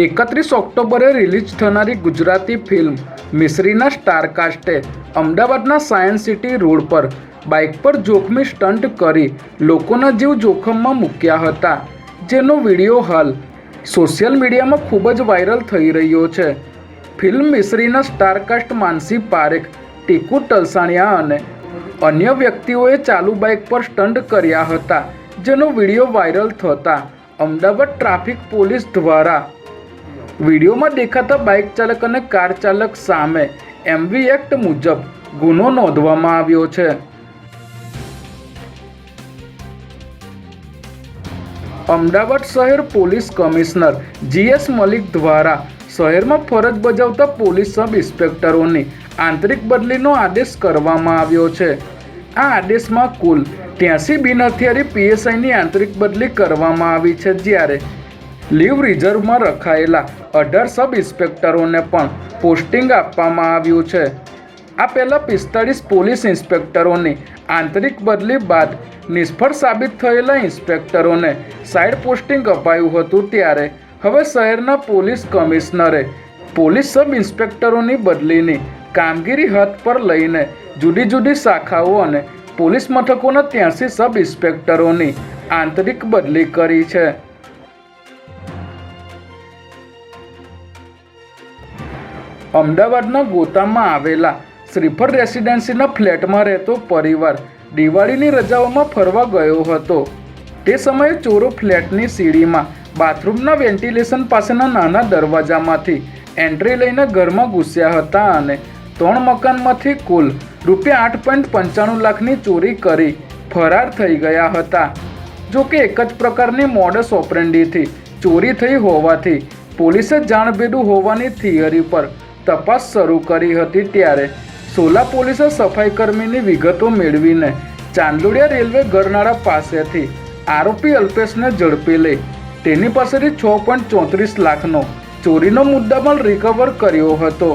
એકત્રીસ ઓક્ટોબરે રિલીઝ થનારી ગુજરાતી ફિલ્મ મિશ્રીના સ્ટારકાસ્ટે અમદાવાદના સાયન્સ સિટી રોડ પર બાઇક પર જોખમી સ્ટન્ટ કરી લોકોના જીવ જોખમમાં મૂક્યા હતા. જેનો વીડિયો હાલ સોશિયલ મીડિયામાં ખૂબ જ વાયરલ થઈ રહ્યો છે. ફિલ્મ મિશ્રીના સ્ટારકાસ્ટ માનસી પારેખ, ટીકુ ટલસાણિયા અને અન્ય વ્યક્તિઓએ ચાલુ બાઇક પર સ્ટન્ટ કર્યા હતા, જેનો વીડિયો વાયરલ થતા અમદાવાદ ટ્રાફિક પોલીસ દ્વારા વિડીયોમાં દેખાતા બાઇક ચાલક અને કાર ચાલક સામે એમવી એક્ટ મુજબ ગુનો નોંધવામાં આવ્યો છે. અમદાવાદ શહેર પોલીસ કમિશનર જીએસ મલિક દ્વારા શહેરમાં ફરજ બજાવતા પોલીસ સબ ઇન્સ્પેક્ટરોની આંતરિક બદલીનો આદેશ કરવામાં આવ્યો છે. આ આદેશમાં કુલ ત્યાંસી બિનહથિયારી પીએસઆઈની આંતરિક બદલી કરવામાં આવી છે જ્યારે લીવ રિઝર્વમાં રખાયેલા અઢાર સબ ઇન્સ્પેક્ટરોને પણ પોસ્ટિંગ આપવામાં આવ્યું છે. આ પહેલાં પિસ્તાળીસ પોલીસ ઇન્સ્પેક્ટરોની આંતરિક બદલી બાદ નિષ્ફળ સાબિત થયેલા ઇન્સ્પેક્ટરોને સાઇડ પોસ્ટિંગ અપાયું હતું ત્યારે હવે શહેરના પોલીસ કમિશનરે પોલીસ સબ ઇન્સ્પેક્ટરોની બદલીની કામગીરી હાથ પર લઈને જુદી જુદી શાખાઓ અને પોલીસ મથકોના ત્યાંસી સબ ઇન્સ્પેક્ટરોની આંતરિક બદલી કરી છે. અમદાવાદના ગોતામાં આવેલા શ્રીફળ રેસિડેન્સીના ફ્લેટમાં રહેતો પરિવાર દિવાળીની રજાઓમાં ફરવા ગયો હતો. તે સમયે ચોરો ફ્લેટની સીડીમાં બાથરૂમના વેન્ટિલેશન પાસેના નાના દરવાજામાંથી એન્ટ્રી લઈને ઘરમાં ઘૂસ્યા હતા અને ત્રણ મકાનમાંથી કુલ રૂપિયા આઠ પોઈન્ટ પંચાણું લાખની ચોરી કરી ફરાર થઈ ગયા હતા. જો કે એક જ પ્રકારની મોડસ ઓપરેન્ડીથી ચોરી થઈ હોવાથી પોલીસે જાણભેડું હોવાની થિયરી પર તપાસ શરૂ કરી હતી ત્યારે સોલા પોલીસે સફાઈકર્મીની વિગતો મેળવીને ચાંદોડિયા રેલવે ગરનાળા પાસેથી આરોપી અલ્પેશને ઝડપી લઈ તેની પાસેથી છ પોઈન્ટ ચોત્રીસ લાખનો ચોરીનો મુદ્દામાલ રિકવર કર્યો હતો.